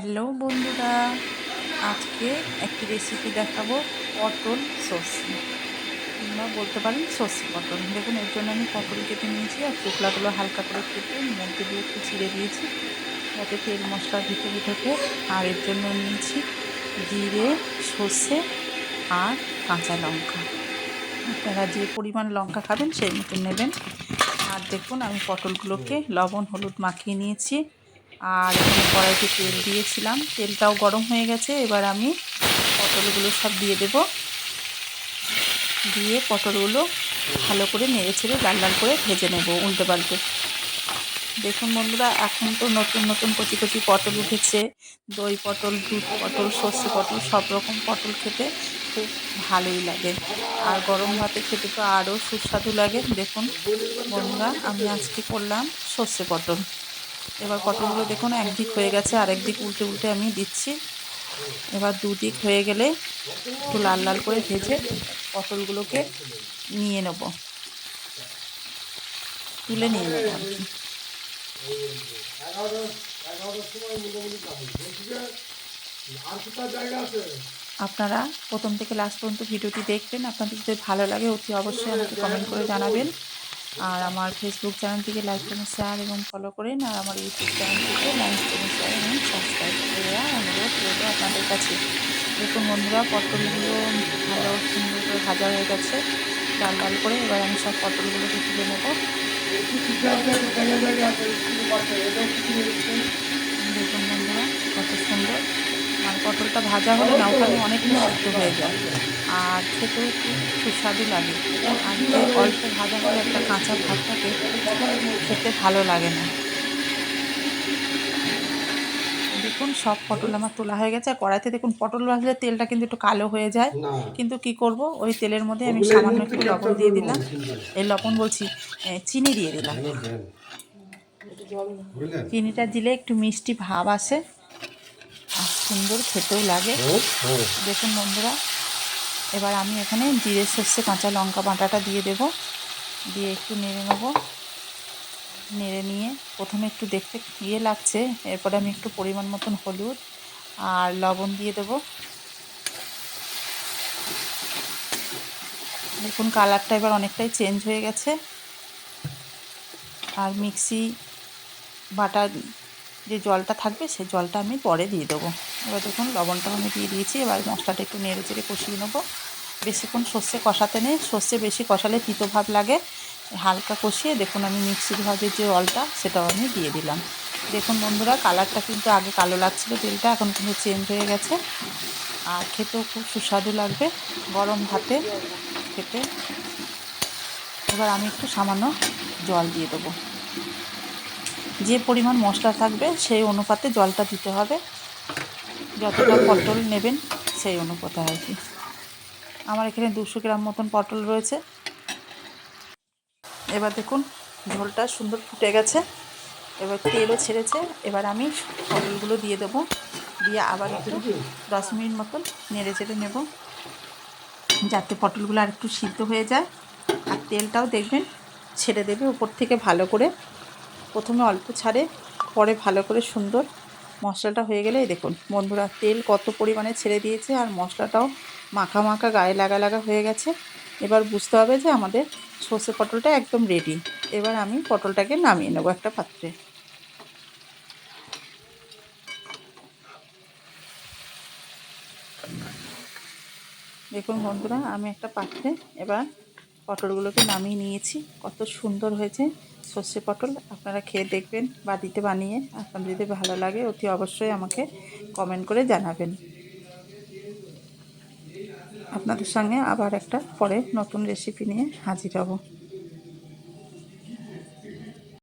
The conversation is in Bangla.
হ্যালো বন্ধুরা, আজকে একটি রেসিপি দেখাবো পটল সর্ষে। কিংবা বলতে পারেন সর্ষে পটল দেখুন, এর জন্য আমি পটল কেটে নিয়েছি আর চোখলাগুলো হালকা করে কেটে মধ্যে দিয়ে একটু চিড়ে দিয়েছি। যাতে তেল মশলা ভিতরে ঢোকে। আর এর জন্য নিয়েছি জিরে, সর্ষে আর কাঁচা লঙ্কা। আপনারা যে পরিমাণ লঙ্কা খাবেন সেই মতো নেবেন। আর দেখুন, আমি পটলগুলোকে লবণ, হলুদ মাখিয়ে নিয়েছি। আর এখানে কড়াইতে তেল দিয়েছিলাম। তেলটাও গরম হয়ে গেছে। এবার আমি পটলগুলো সব দিয়ে দেব। দিয়ে পটলগুলো ভালো করে নেড়ে ছেড়ে লাল লাল করে ভেজে নেব উল্টে পাল্টে। দেখুন বন্ধুরা, এখন তো নতুন নতুন কচি কচি পটল উঠেছে। দই পটল, দুধ পটল, সর্ষে পটল, সব রকম পটল খেতে খুব ভালোই লাগে। আর গরম ভাতে খেতে তো আরও সুস্বাদু লাগে। দেখুন বন্ধুরা, আমি আজকে করলাম সর্ষে পটল। এবার পটলগুলো দেখুন একদিক হয়ে গেছে আর একদিক উল্টে উল্টে আমি দিচ্ছি। এবার দুদিক হয়ে গেলে একটু লাল লাল করে ভেজে পটলগুলোকে নিয়ে নেব। তুলে নিয়ে নেব আপনারা প্রথম থেকে লাস্ট পর্যন্ত ভিডিওটি দেখবেন। আপনাদের যদি ভালো লাগে, অতি অবশ্যই আমাকে কমেন্ট করে জানাবেন। আর আমার ফেসবুক চ্যানেলটিকে লাইক করুন শেয়ার এবং ফলো করেন। আর আমার ইউটিউব চ্যানেলটিকে লাইক করুন শেয়ার এবং সাবস্ক্রাইব করে দেওয়া অনুরোধ করব আপনাদের কাছে। দেখুন বন্ধুরা পটলগুলো ভালো, সুন্দর করে ভাজা হয়ে গেছে। লাল লাল করে এবার আমি সব পটলগুলোকে তুলে নেব। দেখুন বন্ধুরা, কত সুন্দর। মানে পটলটা ভাজা হলে না ওখানে অনেকটা সিদ্ধ হয়ে যায়। আর খেতেও একটু সুস্বাদু লাগে। আর যে অল্প ভাজা হলে একটা কাঁচা ভাত থাকে খেতে ভালো লাগে না। দেখুন সব পটল আমার তোলা হয়ে গেছে। আর কড়াইতে দেখুন পটল ভাজলে তেলটা কিন্তু একটু কালো হয়ে যায়। কিন্তু কি করব? ওই তেলের মধ্যে আমি সামান্য একটু লবণ দিয়ে দিলাম। এই লবণ বলছি চিনি দিয়ে দিলাম। চিনিটা দিলে একটু মিষ্টি ভাব আসে। আর সুন্দর খেতেও লাগে। দেখুন বন্ধুরা এবার আমি এখানে জিরে সর্ষে কাঁচা লঙ্কা বাটাটা দিয়ে দেব। দিয়ে একটু নেড়ে নেব। নেড়ে নিয়ে প্রথমে একটু দেখতে ইয়ে লাগছে এরপরে আমি একটু পরিমাণ মতন হলুদ আর লবণ দিয়ে দেব। দেখুন কালারটা এবার অনেকটাই চেঞ্জ হয়ে গেছে। আর মিক্সি বাটা যে জলটা থাকবে সে জলটা আমি পরে দিয়ে দেবো। এবার দেখুন লবণটা আমি দিয়ে দিয়েছি। এবার মশলাটা একটু নেড়ে চেড়ে কষিয়ে নেব। বেশিক্ষণ সর্ষে কষাতে নেই। সর্ষে বেশি কষালে তিতো ভাব লাগে। হালকা কষিয়ে দেখুন, আমি মিক্সির ভাজের যে জলটা, সেটাও আমি দিয়ে দিলাম। দেখুন বন্ধুরা, কালারটা কিন্তু আগে কালো লাগছিল, তেলটা এখন কিন্তু চেঞ্জ হয়ে গেছে। আর খেতেও খুব সুস্বাদু লাগবে গরম ভাতে খেতে। এবার আমি একটু সামান্য জল দিয়ে দেবো। যে পরিমাণ মশলা থাকবে সেই অনুপাতে জলটা দিতে হবে। যতটা পটল নেবেন সেই অনুপাতে আর কি। আমার এখানে দুশো গ্রাম মতন পটল রয়েছে। এবার দেখুন, ঝোলটা সুন্দর ফুটে গেছে। এবার তেলও ছেড়েছে। এবার আমি পটলগুলো দিয়ে দেবো। দিয়ে আবার একটু দশ মিনিট মতন নেড়ে চেড়ে নেব। যাতে পটলগুলো আর একটু সিদ্ধ হয়ে যায়। আর তেলটাও দেখবেন ছেড়ে দেবে উপর থেকে ভালো করে। প্রথমে অল্প ছাড়ে, পরে ভালো করে সুন্দর মশলাটা হয়ে গেলে দেখুন, বন্ধুরা, তেল কত পরিমাণে ছেড়ে দিয়েছে আর মশলাটাও মাখা মাখা গায়ে লাগা লাগা হয়ে গেছে। এবার বুঝতে হবে যে আমাদের সর্ষে পটলটা একদম রেডি এবার আমি পটলটাকে নামিয়ে নেব একটা পাত্রে। দেখুন বন্ধুরা, আমি একটা পাত্রে এবার পটলগুলোকে নামিয়ে নিয়েছি। কত সুন্দর হয়েছে সর্ষে পটল। আপনারা খেয়ে দেখবেন বাড়িতে বানিয়ে আপনাদের যদি ভালো লাগে, অতি অবশ্যই আমাকে কমেন্ট করে জানাবেন। আপনাদের সঙ্গে আবার একটা পরে নতুন রেসিপি নিয়ে হাজির হব।